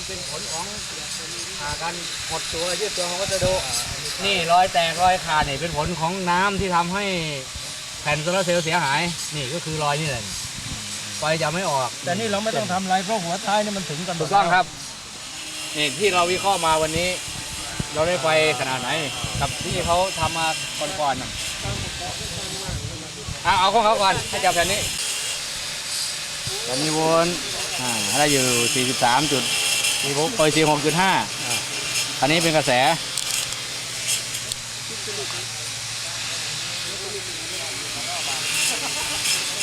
มันเป็นผลของอ่าการหดตัวยืดตัวของวัสดุนี่รอยแตกรอยขาดนี่เป็นผลของน้ำที่ทำให้แผ่นโซลาร์เซลล์เสียหาย นี่ก็คือรอยนี่แหละไฟจะไม่ออก แต่นี่เราไม่ต้องทำอะไรเพราะหัวท้ายนี่มันถึงกันหมถูดกต้องครับ นี่ที่เราวิเคราะห์มาวันนี้ เราได้ไฟขนาดไหน กับที่เขาทำมาก่อนๆน่ะอะเอาของเขาก่อน ให้จับแผ่นนี้แผ่นนี้วนอ่าได้อยู่ 43จุด46เอ้ย46.5อันนี้เป็นกระแส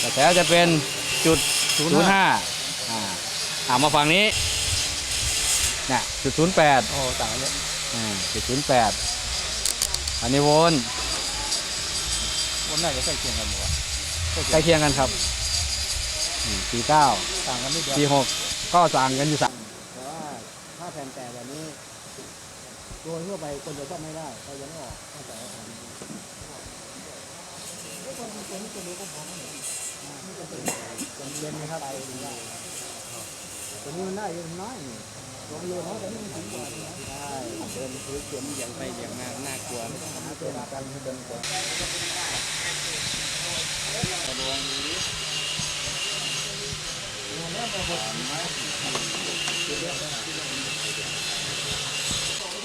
กระแสจะเป็นจุด05อ่าอ่ามาฝั่งนี้เนี่ยจุด08โอ้ต่างเนี่ยอ่าจุดศูนย์แปดอันนี้โวลต์วันน่าจะใกล้เคียงกันหมดวะใกล้เคียงกันครับสี่เก้าต่างกันนิดเดียวสี่หกก็ต่างกันอยู่สักแต่ว่าถ้าแผ่นแตกแบบนี้ โดยทั่วไปคนจะซ่อมไม่ได้เขายังไม่ออกตั้งแต่ว่าแผ่นนี้เย็นนะครับไปตัวนี้มันได้ยอะน้อยนี่ลงเรือน้อยแต่นี่มันถึงกว่าใช่เดินพื้นเขียนอย่างไปอย่างมากน่ากลัวหาตัวกันเดินกว่าไม่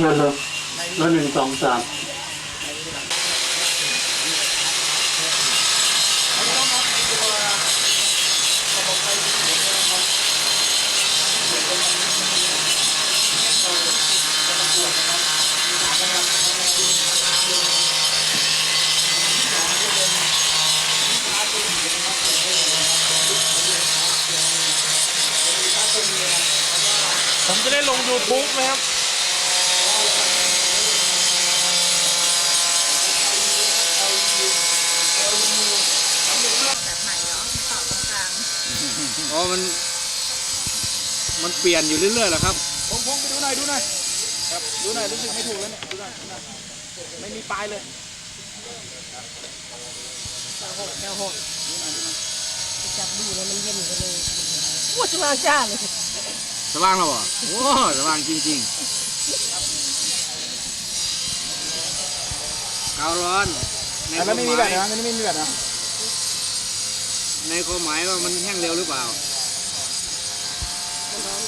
เงินเละละหนึ่งสองสามผมจะได้ลง YouTube ไหมครับ อ๋อมัน มันเปลี่ยนอยู่เรื่อยๆเหรอครับพงพงไปดูหน่อยดูหน่อยครับดูหน่อยรู้สึกไม่ถูกแล้วเนี่ยดูหน่อยดูหน่อยไม่มีปลายเลยจับดูแล้วมันเย็นกันเลยปวดมาจ้าเลยสว่างแล้วบ่โอ้สว่างจริงๆกาวร้อนในแต่ความไม่หมีมาแบบยนะอันนี้ไม่มีแบบนะ ในความหมายว่ามันแห้งเร็วหรือเปล่า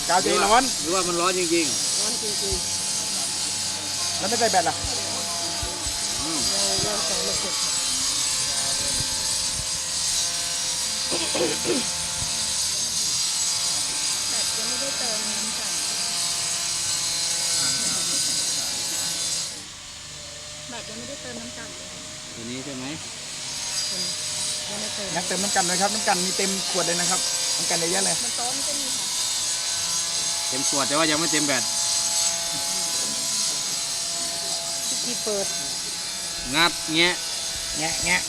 กาวหจีรือว่าร้อนหรือว่ามันร้อนจริงร้อนจริงแล้วไม่ใส่แบตล่ะๆอืมๆยังยังใส่ไม่เสร็จแต่ยังไม่ได้เติมน้ำกันแบตยังไม่ได้เติมน้ำกันเลยตัวนี้ใช่ไหม ยังไม่เติมนักเติมน้ำกันนะครับ น้ำกันมีเต็มขวดเลยนะครับ น้ำกันเยอะๆเลย มันต้นก็มีค่ะเต็มขวดแต่ว่ายังไม่เต็มแบตที่เปิดงัดเงี้ยแงะแงะ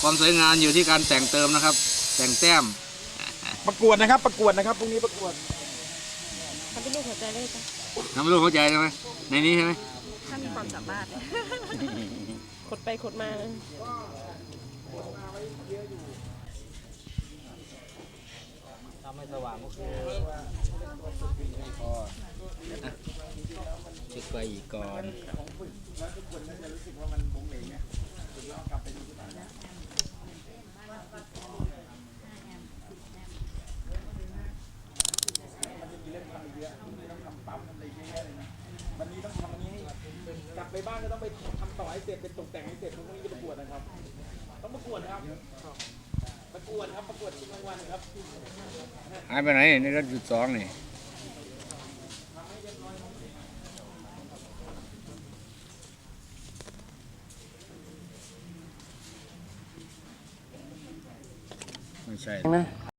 ความสวยงามอยู่ที่การแต่งเติมนะครับ แต่งแต้มประกวดนะครับ ประกวดนะครับพรุ่งนี้ประกวดทำเป็นลูกหัวใจได้จ้ะทำให้ลูกเข้าใจใช่ไหมในนี้ใช่ไหมถ้ามีความสามารถข ดไปขดมาทำให้สว่างก็คือเช็คไฟอีกก่อนวันนี้ต้องทำอันนี้กลับไปบ้านก็ต้องไปทำ ต่อให้เสร็จเป็นตกแต่งให้เสร็จพวกนี้จะประกวดนะครับ ต้องประกวดครับ ประกวดครับประกวดชิงรางวัลครับหายไปไหนนี่รถจุดสองนี่ไม่ใช่นะ